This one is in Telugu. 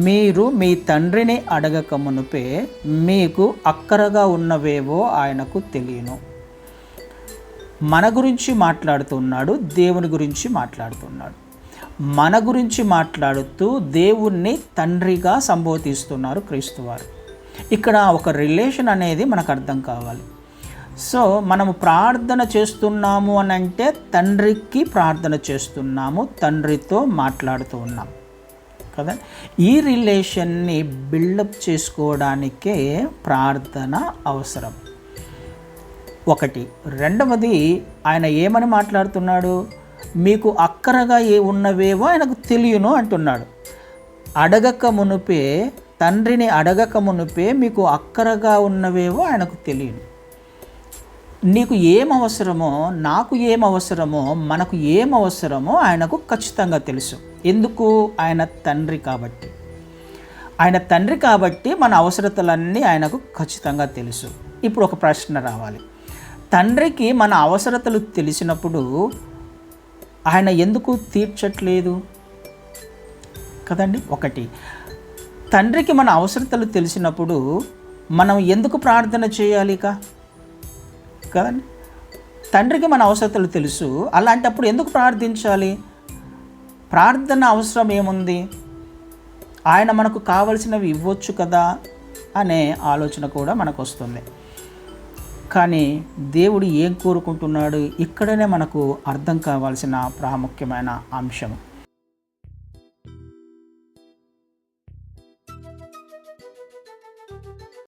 మీరు మీ తండ్రిని అడగక మునుపే మీకు అక్కరగా ఉన్నవేవో ఆయనకు తెలియను. మన గురించి మాట్లాడుతున్నాడు దేవుని గురించి మాట్లాడుతున్నాడు. మన గురించి మాట్లాడుతూ దేవుణ్ణి తండ్రిగా సంబోధిస్తున్నారు క్రీస్తువారు. ఇక్కడ ఒక రిలేషన్ అనేది మనకు అర్థం కావాలి. సో మనము ప్రార్థన చేస్తున్నాము అని అంటే తండ్రికి ప్రార్థన చేస్తున్నాము తండ్రితో మాట్లాడుతూ ఉన్నాం. కదా? ఈ రిలేషన్ని బిల్డప్ చేసుకోవడానికే ప్రార్థన అవసరం. ఒకటి. రెండవది ఆయన ఏమని మాట్లాడుతున్నాడు? మీకు అక్కరగా ఏ ఉన్నవేవో ఆయనకు తెలియను అంటున్నాడు. అడగక మునుపే తండ్రిని అడగక మునుపే మీకు అక్కరగా ఉన్నవేవో ఆయనకు తెలియను. నీకు ఏం అవసరమో నాకు ఏం అవసరమో మనకు ఏం అవసరమో ఆయనకు ఖచ్చితంగా తెలుసు. ఎందుకు? ఆయన తండ్రి కాబట్టి. ఆయన తండ్రి కాబట్టి మన అవసరతలన్నీ ఆయనకు ఖచ్చితంగా తెలుసు. ఇప్పుడు ఒక ప్రశ్న రావాలి. తండ్రికి మన అవసరతలు తెలిసినప్పుడు ఆయన ఎందుకు తీర్చట్లేదు? కదండి ఒకటి. తండ్రికి మన అవసరతలు తెలిసినప్పుడు మనం ఎందుకు ప్రార్థన చేయాలి ఇక కదండి? తండ్రికి మన అవసరతలు తెలుసు. అలాంటప్పుడు ఎందుకు ప్రార్థించాలి? ప్రార్థన అవసరం ఏముంది? ఆయన మనకు కావలసినవి ఇవ్వచ్చు కదా? అనే ఆలోచన కూడా మనకు వస్తుంది కానీ దేవుడు ఏం కోరుకుంటున్నాడు? ఇక్కడనే మనకు అర్థం కావాల్సిన ప్రాముఖ్యమైన అంశం